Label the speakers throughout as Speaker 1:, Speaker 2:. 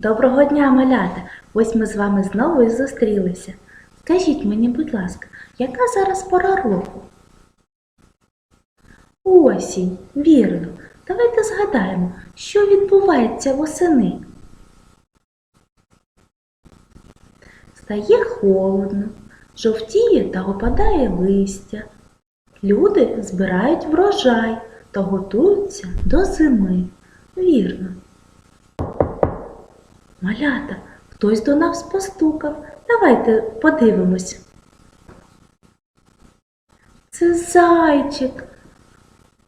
Speaker 1: Доброго дня, малята! Ось ми з вами знову і зустрілися. Скажіть мені, будь ласка, яка зараз пора року? Осінь, вірно. Давайте згадаємо, що відбувається восени. Стає холодно, жовтіє та опадає листя. Люди збирають врожай та готуються до зими. Вірно. Малята, хтось до нас постукав. Давайте подивимось. Це зайчик.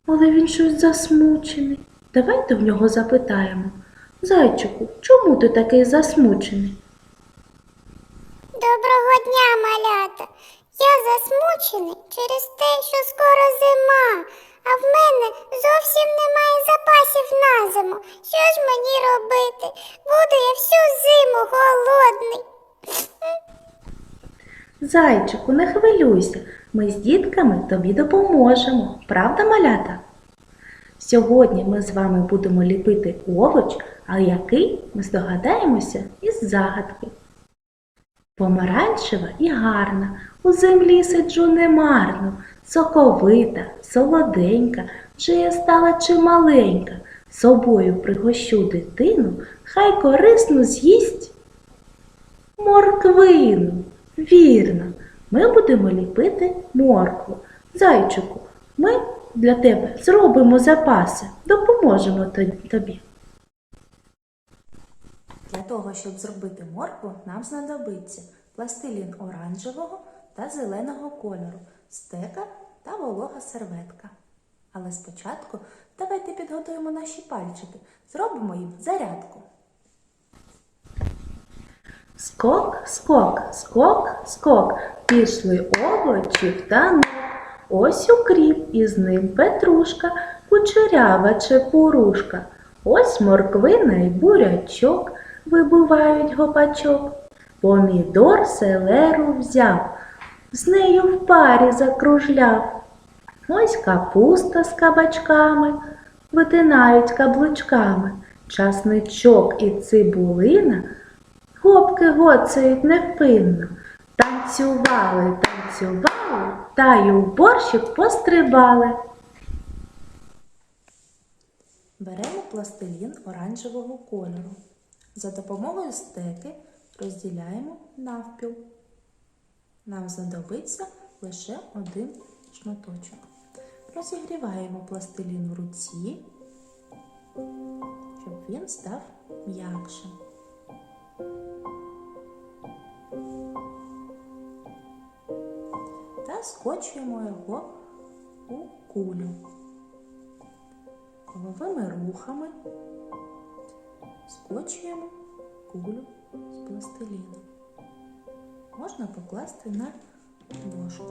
Speaker 1: Але він щось засмучений. Давайте в нього запитаємо. Зайчику, чому ти такий засмучений?
Speaker 2: Доброго дня, малята. Я засмучений через те, що скоро зима, а в мене зовсім немає запасів на зиму. Що ж мені робити? Буду я всю зиму голодний.
Speaker 1: Зайчику, не хвилюйся, ми з дітками тобі допоможемо. Правда, малята? Сьогодні ми з вами будемо ліпити овоч, а який ми здогадаємося із загадки. Помаранчева і гарна, у землі сиджу немарно, соковита, солоденька, вже я стала чималенька, собою пригощу дитину, хай корисну з'їсть Морквину. Вірно, ми будемо ліпити моркву. Зайчику, ми для тебе зробимо запаси, допоможемо тобі. Для того, щоб зробити моркву, нам знадобиться пластилін оранжевого та зеленого кольору, стека та волога серветка. Але спочатку давайте підготуємо наші пальчики, зробимо їм зарядку. Скок, скок, скок, скок, пішли овочі в танок. Ось укріп, і з ним петрушка, кучерява чепурушка. Ось морквина й бурячок вибувають гопачок. Помідор селеру взяв, з нею в парі закружляв. Ось капуста з кабачками витинають каблучками. Часничок і цибулина Гопки гоцають невпинно. Танцювали, танцювали, та й у борщик пострибали. Беремо пластилін оранжевого кольору. За допомогою стеки розділяємо навпіл. Нам знадобиться лише один шматочок. Розігріваємо пластилін в руці, щоб він став м'якшим. та скочуємо його у кулю. Коловими рухами скочуємо кулю з пластиліну. Можна покласти на дошку.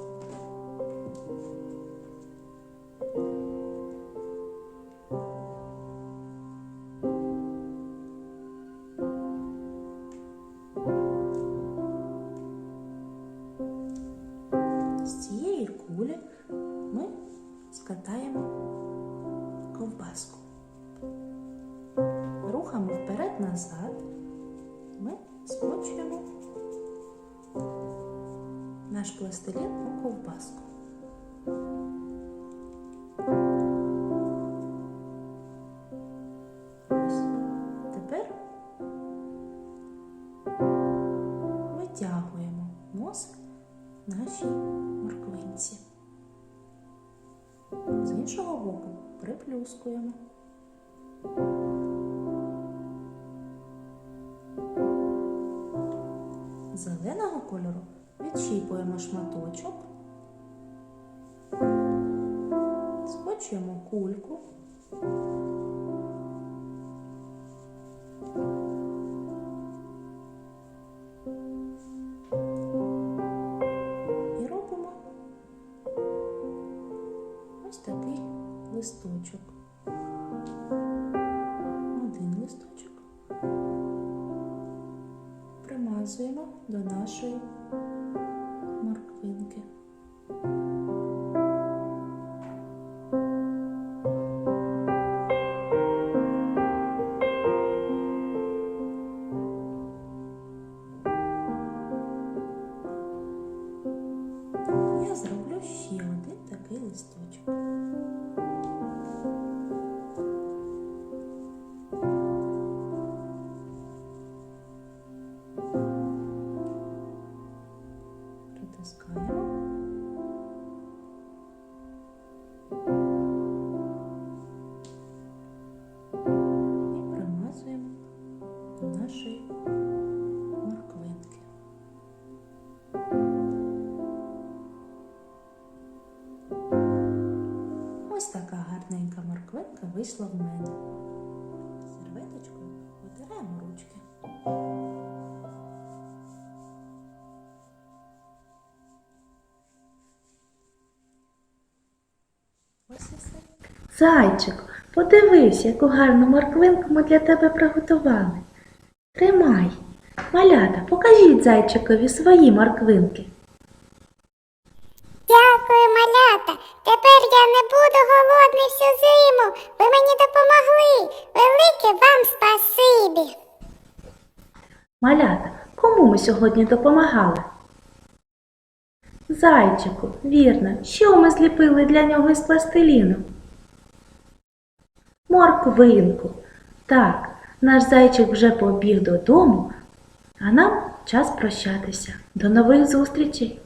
Speaker 1: З цієї кулі ми скатаємо ковбаску. Рухами вперед-назад ми скочуємо наш пластилін у ковбаску. Ось. Тепер витягуємо носик нашій морквинці. З іншого боку приплюскуємо. Зеленого кольору відщіпуємо шматочок, скочуємо кульку. І робимо ось такий листочок. Один листочок. Примазуємо до нашої
Speaker 3: вийшла в мене. Серветочкою витираємо ручки. Ось.
Speaker 1: Зайчику, подивись, яку гарну морквинку ми для тебе приготували. Тримай. Малята, покажіть зайчикові свої морквинки.
Speaker 2: Малята. Тепер я не буду голодний всю зиму. Ви мені допомогли. Велике вам спасибі.
Speaker 1: Малята, кому ми сьогодні допомагали? Зайчику, вірно, що ми зліпили для нього із пластиліну? Морквинку. Так, наш зайчик вже побіг додому, а нам час прощатися. До нових зустрічей!